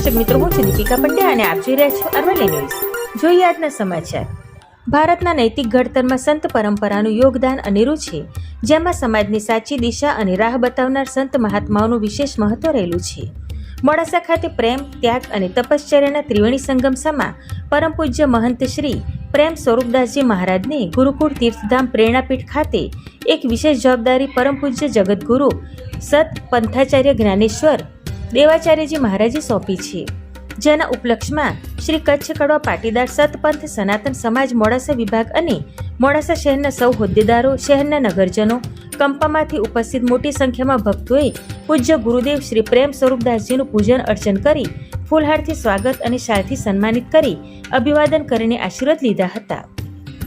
દર્શક મિત્રો, હું છું દીપિકા પંડ્યા અને આપ જોઈ રહ્યા છો અરવલ્લી ન્યૂઝ. જોઈએ આજના સમાચાર. ભારતના નૈતિક ઘડતરમાં સંત પરંપરાનું યોગદાન અનેરું છે, જેમાં સમાજની સાચી દિશા અને રાહ બતાવનાર સંત મહાત્માઓનું વિશેષ મહત્વ રહેલું છે. મોડાસા ખાતે પ્રેમ, ત્યાગ અને તપશ્ચર્યાના ત્રિવેણી સંગમ સમા પરમ પૂજ્ય મહંત શ્રી પ્રેમ સ્વરૂપદાસજી મહારાજને ગુરુકુળ તીર્થધામ પ્રેરણાપીઠ ખાતે એક વિશેષ જવાબદારી પરમ પૂજ્ય જગદગુરુ, સત પંથાચાર્ય જ્ઞાનેશ્વર દેવાચાર્યજી મહારાજે સોંપી છે. જેના ઉપલક્ષમાં શ્રી કચ્છ કડવા પાટીદાર સતપંથ સનાતન સમાજ મોડાસા વિભાગ અને મોડાસા શહેરના સૌ હોદ્દેદારો, શહેરના નગરજનો, કંપામાંથી ઉપસ્થિત મોટી સંખ્યામાં ભક્તોએ પૂજ્ય ગુરુદેવ શ્રી પ્રેમ સ્વરૂપદાસજીનું પૂજન અર્ચન કરી ફૂલહારથી સ્વાગત અને શાલથી સન્માનિત કરી અભિવાદન કરીને આશીર્વાદ લીધા હતા.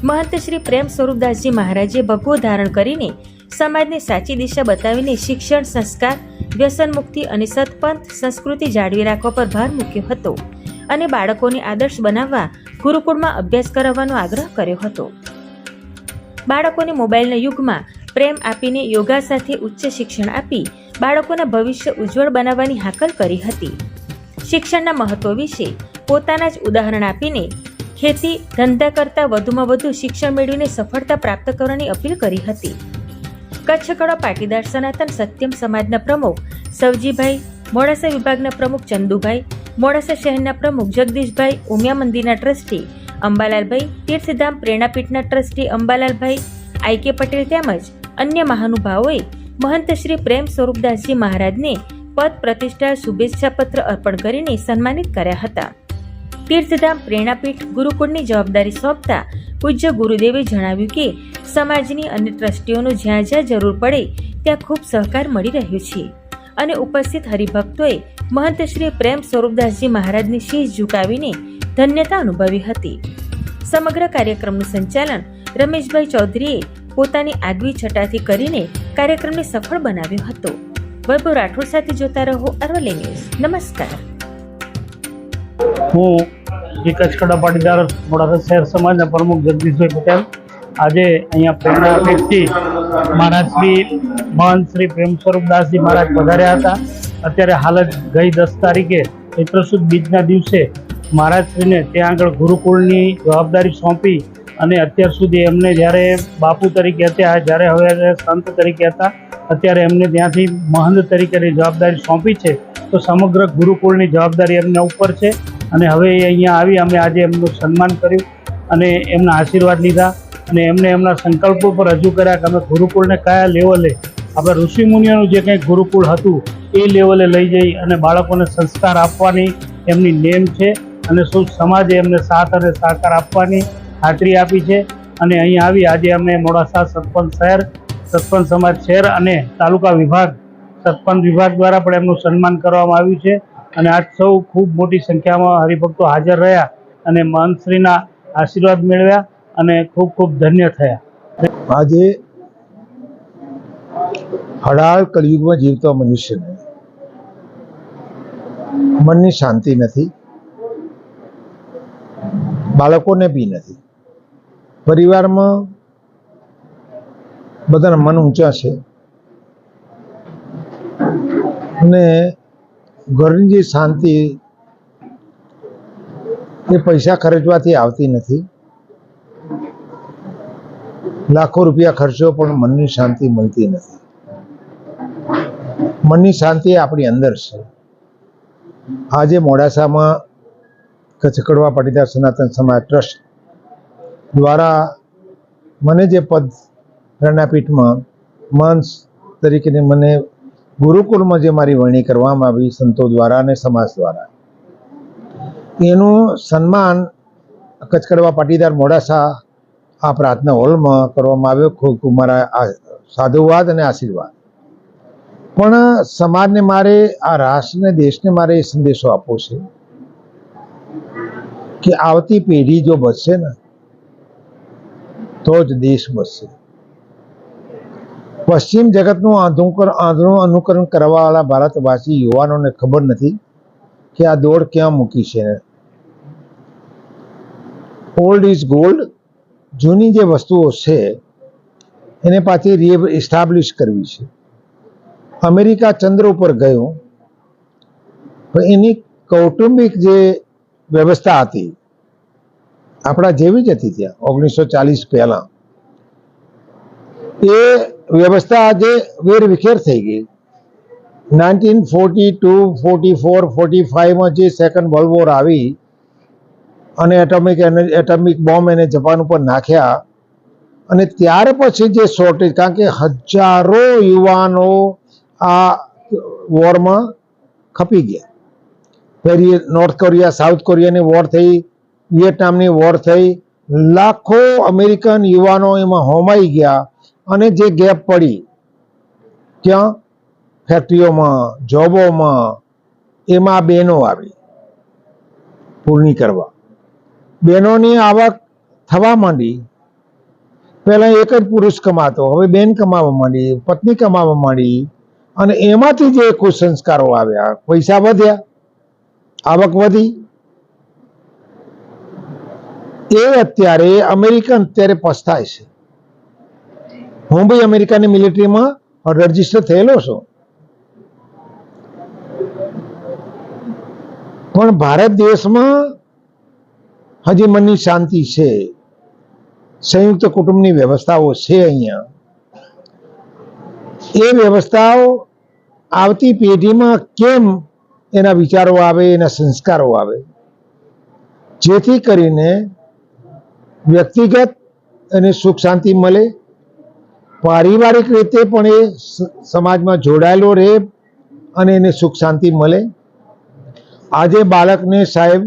મહંત શ્રી પ્રેમ સ્વરૂપદાસજી મહારાજે ભગવો ધારણ કરીને સમાજને સાચી દિશા બતાવીને શિક્ષણ, સંસ્કાર, વ્યસન મુક્તિ અને સત્પંથ સંસ્કૃતિ જાળવી રાખવા પર ભાર મૂક્યો હતો અને બાળકોને આદર્શ બનાવવા ગુરુકુળમાં અભ્યાસ કરાવવાનો આગ્રહ કર્યો હતો. બાળકોને મોબાઈલના યુગમાં પ્રેમ આપીને યોગા સાથે ઉચ્ચ શિક્ષણ આપી બાળકોના ભવિષ્ય ઉજ્જવળ બનાવવાની હાકલ કરી હતી. શિક્ષણના મહત્વ વિશે પોતાના જ ઉદાહરણ આપીને ખેતી ધંધા કરતાં વધુમાં વધુ શિક્ષણ મેળવીને સફળતા પ્રાપ્ત કરવાની અપીલ કરી હતી. કચ્છ કડો પાટીદાર સનાતન સત્યમ સમાજના પ્રમુખ સવજીભાઈ, મોડાસા વિભાગના પ્રમુખ ચંદુભાઈ, મોડાસા શહેરના પ્રમુખ જગદીશભાઈ ઉમિયા મંદિરના ટ્રસ્ટી અંબાલાલભાઈ, તીર્થધામ પ્રેરણાપીઠના ટ્રસ્ટી અંબાલાલભાઈ, આઈ કે પટેલ તેમજ અન્ય મહાનુભાવોએ મહંત શ્રી પ્રેમ સ્વરૂપદાસજી મહારાજને પદ પ્રતિષ્ઠા શુભેચ્છા પત્ર અર્પણ કરીને સન્માનિત કર્યા હતા. તીર્થધામ પ્રેરણાપીઠ ગુરુકુળની જવાબદારી સોંપતા પૂજ્ય ગુરુદેવે જણાવ્યું કે, સમાજની અને ટ્રસ્ટીઓનો જ્યાં જ્યાં જરૂર પડે, ત્યાં ખૂબ સહકાર મળી રહ્યો છે. અને ઉપસ્થિત હરિભક્તોએ મહંત શ્રી પ્રેમ સ્વરૂપદાસજી મહારાજની શીશ ઝુકાવીને ધન્યતા અનુભવી હતી. સમગ્ર કાર્યક્રમનું સંચાલન રમેશભાઈ ચૌધરીએ પોતાની આગવી છટાથી કરીને કાર્યક્રમને સફળ બનાવ્યો હતો. વૈભવ રાઠોડ સાથે જોતા રહો અરવલ્લી ન્યૂઝ. નમસ્કાર. હું શ્રી કચ્છકડા પાટીદાર મોડાસા શહેર સમાજના પ્રમુખ જગદીશભાઈ પટેલ. આજે અહીંયા પ્રેરણાપીઠથી મહારાજ શ્રી મહંત શ્રી પ્રેમ સ્વરૂપદાસજી મહારાજ પધાર્યા હતા. અત્યારે હાલ જ ગઈ દસ તારીખે ચૈત્રસુદ બીજના દિવસે મહારાજશ્રીને ત્યાં આગળ ગુરુકુળની જવાબદારી સોંપી અને અત્યાર સુધી એમને જ્યારે બાપુ તરીકે હતા, જ્યારે હવે સંત તરીકે હતા, અત્યારે એમને ત્યાંથી મહંત તરીકેની જવાબદારી સોંપી છે. તો સમગ્ર ગુરુકુળની જવાબદારી એમના ઉપર છે. અને હવે એ અહીંયા આવી, અમે આજે એમનું સન્માન કર્યું અને એમના આશીર્વાદ લીધા અને એમને એમના સંકલ્પો પર રજૂ કર્યા કે અમે ગુરુકુળને કયા લેવલે, આપણે ઋષિમુનિઓનું જે કંઈ ગુરુકુળ હતું, એ લેવલે લઈ જઈ અને બાળકોને સંસ્કાર આપવાની એમની નેમ છે અને શું સમાજે એમને સાથ અને સહકાર આપવાની ખાતરી આપી છે. અને અહીં આવી, આજે અમે મોડાસા સતપંચ શહેર સતપંચ સમાજ શહેર અને તાલુકા વિભાગ સતપંચ વિભાગ દ્વારા પણ એમનું સન્માન કરવામાં આવ્યું છે. અને આજ સૌ ખૂબ મોટી સંખ્યામાં હરિભક્તો હાજર રહ્યા અને મહંતશ્રીના આશીર્વાદ મેળવ્યા અને ખૂબ ખૂબ ધન્ય થયા. આજે હડાળ કલયુગમાં જીવતો મનુષ્યને મનની શાંતિ નથી. બાળકોને બી નથી. પરિવારમાં બધાના મન ઊંચા છે. અને ઘરની જે શાંતિ એ પૈસા ખર્ચવાથી આવતી નથી. લાખો રૂપિયા ખર્ચો પણ મનની શાંતિ મળતી નથી. મનની શાંતિ આપણી અંદર છે. આજે મોડાસામાં કચકડવા પાટીદાર સનાતન સમાજ ટ્રસ્ટ દ્વારા મને જે પદ રણાપીઠમાં મંચ તરીકેની મને ગુરુકુળમાં જે મારી વરણી કરવામાં આવી સંતો દ્વારા અને સમાજ દ્વારા. એનું સન્માન કચ્છકડવા પાટીદાર મોડાસા આ પ્રાર્થના હોલમાં કરવામાં આવ્યો. ખૂબ ખૂબ મારા સાધુવાદ અને આશીર્વાદ. પણ સમાજને મારે, આ રાષ્ટ્રને, દેશને મારે એ સંદેશો આપવો છે કે આવતી પેઢી જો બચશે ને, તો જ દેશ બચશે. પશ્ચિમ જગતનું આંધળું અનુકરણ કરવાવાળા ભારતવાસી યુવાનોને ખબર નથી કે આ દોડ ક્યાં મૂકી છે. ઓલ્ડ ઇઝ ગોલ્ડ જૂની જે વસ્તુઓ છે, એને પાછી રી એસ્ટાબ્લિશ કરવી છે. અમેરિકા ચંદ્ર ઉપર ગયું એની કૌટુંબિક જે વ્યવસ્થા હતી, આપણા જેવી જ હતી ત્યાં, ઓગણીસો ચાલીસ પહેલા. એ વ્યવસ્થા આજે વેરવિખેર થઈ ગઈ. Nineteen forty two, forty four, forty ફાઇવમાં જે સેકન્ડ વર્લ્ડ વોર આવી અને એટોમિક એટોમિક બોમ્બ એને જપાન ઉપર નાખ્યા અને ત્યાર પછી જે શોર્ટેજ, કારણ કે હજારો યુવાનો આ વોરમાં ખપી ગયા. ફરી નોર્થ કોરિયા, સાઉથ કોરિયાની વોર થઈ વિયેટનામની વોર થઈ, લાખો અમેરિકન યુવાનો એમાં હોમાઈ ગયા અને જે ગેપ પડી ક્યાં ફેક્ટરીઓમાં, જોબોમાં એમાં બહેનો આવી, પૂર્ણી કરવા. બહેનોની આવક થવા માંડી. પહેલા એક જ પુરુષ કમાતો, હવે બેન કમાવા માંડી, પત્ની કમાવા માંડી, અને એમાંથી જે કુસંસ્કારો આવ્યા, પૈસા વધ્યા, આવક વધી. એ અત્યારે અમેરિકન અત્યારે પસ્તાય છે. હું ભાઈ અમેરિકાની મિલિટરીમાં રજિસ્ટર થયેલો છું. પણ ભારત દેશમાં હજી મનની શાંતિ છે. સંયુક્ત કુટુંબની વ્યવસ્થાઓ છે અહીંયા. એ વ્યવસ્થાઓ આવતી પેઢીમાં કેમ એના વિચારો આવે, એના સંસ્કારો આવે? જેથી કરીને વ્યક્તિગત અને સુખ શાંતિ મળે પારિવારિક રીતે પણ એ સમાજમાં જોડાયેલો રહે અને એને સુખ શાંતિ મળે. આજે બાળકને સાહેબ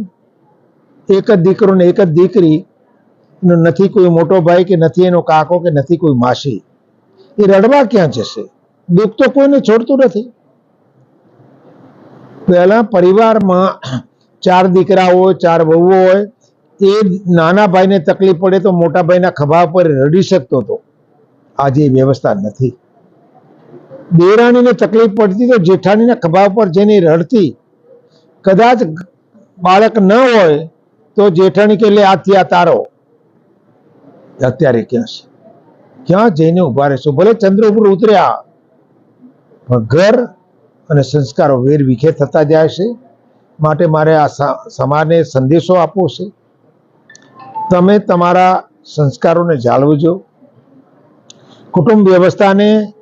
એક જ દીકરો ને એક જ દીકરી નથી કોઈ મોટો ભાઈ કે નથી એનો કાકો કે નથી કોઈ માસી. એ રડવા ક્યાં જશે? દુઃખ તો કોઈને છોડતું નથી. પહેલા પરિવારમાં ચાર દીકરા હોય, ચાર વહુઓ હોય, એ નાના ભાઈને તકલીફ પડે તો મોટા ભાઈના ખભા પર રડી શકતો હતો. આજે વ્યવસ્થા નથી. દેરાણીને તકલીફ પડતી તો જેઠાણીના ખભા પર જઈને રડતી. કદાચ બાળક ન હોય તો જેઠાણી કે લે, આથી આ તારો. અત્યારે ક્યાં છે? ક્યાં જઈને ઊભા રહેશો? ભલે ચંદ્ર ઉપર ઉતર્યા, પણ ઘર અને સંસ્કારો વેર વિખેર થતા જાય છે. માટે મારે આ સમાજને સંદેશો આપવો છે. તમે તમારા સંસ્કારોને જાળવજો. કુટુંબ વ્યવસ્થાને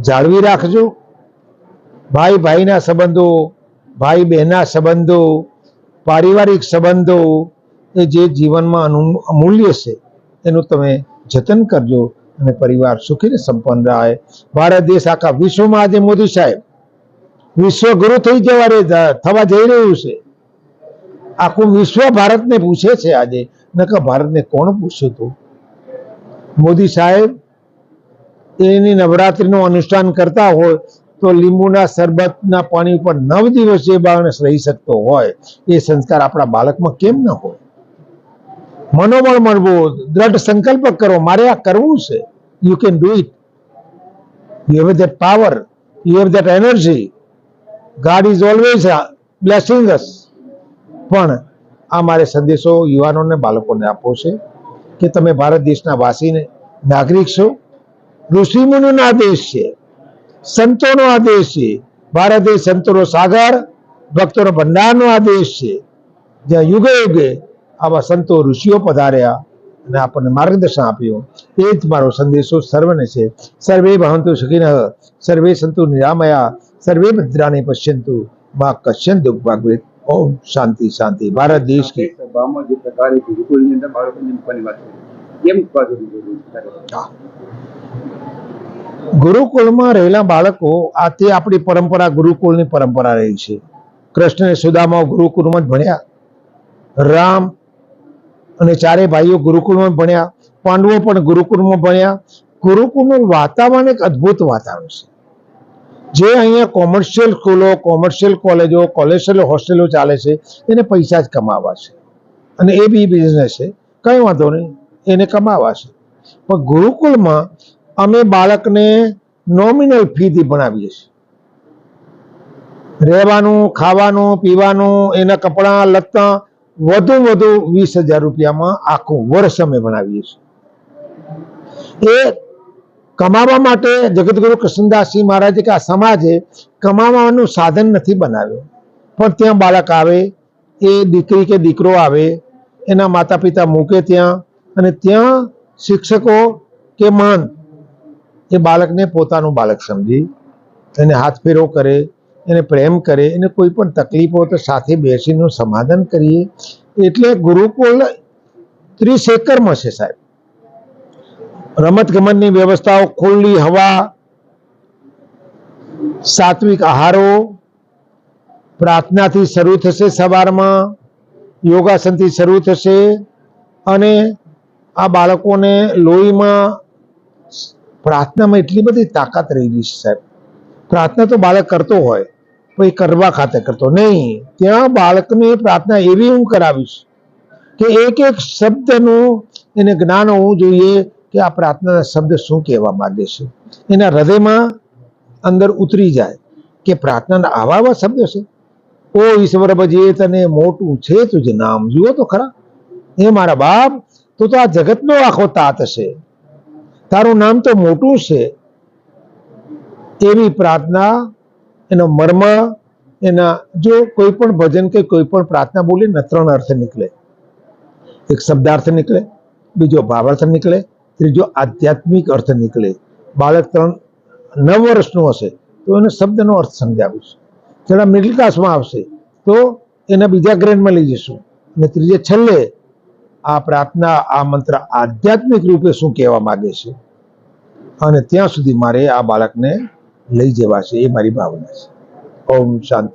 જાળવી રાખજો. ભાઈ ભાઈના સંબંધો, ભાઈ બહેનના સંબંધો, પારિવારિક સંબંધો એ જે જીવનમાં અનુ- અમૂલ્ય છે, એનું તમે જતન કરજો અને પરિવાર સુખીને સંપન્ન રહે. ભારત દેશ આખા વિશ્વમાં આજે મોદી સાહેબ, વિશ્વગુરુ થઈ જવા થવા જઈ રહ્યું છે. આખું વિશ્વ ભારતને પૂછે છે આજે, નકર ભારતને કોણ પૂછ્યું હતું મોદી સાહેબ એની નવરાત્રીનું અનુષ્ઠાન કરતા હોય તો લીંબુના શરબતના પાણી ઉપર નવ દિવસ જે માણસ રહી શકતો હોય, એ સંસ્કાર આપણા બાળકમાં કેમ ન હોય? મનોબળ મળવું, દ્રઢ સંકલ્પ કરો મારે આ કરવું છે. You can do it you have that power you have that energy god is always blessing us પણ આ મારે સંદેશો યુવાનોને બાળકોને આપવો છે કે તમે ભારત દેશના વાસીને નાગરિક છો ઋષિમુનિનો આ દેશ છે. સંતોનો આ દેશ છે. ભારત દેશ સંતોનો સાગર ભક્તોનો ભંડારનો આ દેશ છે. જ્યાં યુગે યુગે આવા સંતો ઋષિઓ પધાર્યા અને આપણને માર્ગદર્શન આપ્યું. એ જ મારો સંદેશો સર્વને છે. સર્વે ભવંતુ સુખિનઃ સર્વે સંતુ નિરામયા સર્વે ભદ્રાને પશ્યંતુ મા કશ્યન દુઃખ ભાગવેત. ઓમ શાંતિ શાંતિ. ભારત દેશ કે. સભામાં જે પ્રકારે ગુરુકુળની અંદર બાળકોને મૂકવાની વાત કેમ છે ગુરુકુળમાં રહેલા બાળકો આ તે આપણી પરંપરા, ગુરુકુળની પરંપરા રહી છે. કૃષ્ણ સુદામા ગુરુકુળમાં જ ભણ્યા. રામ અને ચારે ભાઈઓ ગુરુકુળમાં ભણ્યા. પાંડવો પણ ગુરુકુળમાં ભણ્યા. ગુરુકુળનું વાતાવરણ એક અદ્ભુત વાતાવરણ છે. જે અહીંયા કોમર્શિયલ સ્કૂલો, કોમર્શિયલ કોલેજો, કોલેશિયલ હોસ્ટેલો ચાલે છે, એને પૈસા જ કમાવા છે. અને એ બી બિઝનેસ છે. કંઈ વાંધો નહીં, એને કમાવા છે. પણ ગુરુકુળમાં અમે બાળકને નોમિનલ ફીથી ભણાવીએ છીએ. રહેવાનું, ખાવાનું, પીવાનું, એના કપડાં લત્તા વધુ વધુ વીસ હજાર રૂપિયામાં આખું વર્ષ અમે ભણાવીએ છીએ. એ કમાવા માટે જગતગુરુ કૃષ્ણદાસજી મહારાજે કે આ સમાજે કમાવાનું સાધન નથી બનાવ્યું. પણ ત્યાં બાળક આવે, એ દીકરી કે દીકરો આવે, એના માતા પિતા મૂકે ત્યાં અને ત્યાં શિક્ષકો કે મહંત એ બાળકને પોતાનું બાળક સમજી, એને હાથ ફેરો કરે, એને પ્રેમ કરે, એને કોઈ પણ તકલીફો તો સાથે બેસીને સમાધાન કરીએ. એટલે ગુરુકુળ ત્રીસ એકરમાં છે સાહેબ. રમત ગમતની વ્યવસ્થાઓ, ખુલ્લી હવા, સાત્વિક આહારો, પ્રાર્થનાથી શરૂ થશે સવારમાં, યોગાસનથી શરૂ થશે અને આ બાળકોને લોહીમાં પ્રાર્થનામાં એટલી બધી તાકાત રહેલી છે સાહેબ. પ્રાર્થના તો બાળક કરતો હોય પણ એ કરવા ખાતે કરતો નહીં. ત્યાં બાળકને પ્રાર્થના એવી હું કરાવીશ કે એક એક શબ્દનું, એને જ્ઞાન હોવું જોઈએ કે આ પ્રાર્થનાના શબ્દ શું કહેવા માંગે છે. એના હૃદયમાં અંદર ઉતરી જાય કે પ્રાર્થનાના આવા આવા શબ્દ છે. ઓ ઈશ્વર ભજીએ તને મોટું છે તુજ નામ. જુઓ તો ખરા. એ મારા બાપ, તો તો આ જગતનો આખો તાત છે. તારું નામ તો મોટું છે. એવી પ્રાર્થના, એનો મર્મ, એના જો કોઈ પણ ભજન કે કોઈ પણ પ્રાર્થના બોલી ને ત્રણ અર્થ નીકળે. એક શબ્દાર્થ નીકળે, બીજો ભાવાર્થ નીકળે, ત્રીજો આધ્યાત્મિક અર્થ નીકળે. બાળક ત્રણ, નવ વર્ષનું હશે, તો એને શબ્દનો અર્થ સમજાવીશ જરા મિડલ ક્લાસમાં આવશે, તો એના બીજા ગ્રેડમાં લઈ જઈશું. અને ત્રીજે છેલ્લે આ પ્રાર્થના, આ મંત્ર આધ્યાત્મિક રૂપે શું કહેવા માંગે છે? અને ત્યાં સુધી મારે આ બાળકને લઈ જવા છે, એ મારી ભાવના છે. ઓમ શાંતિ.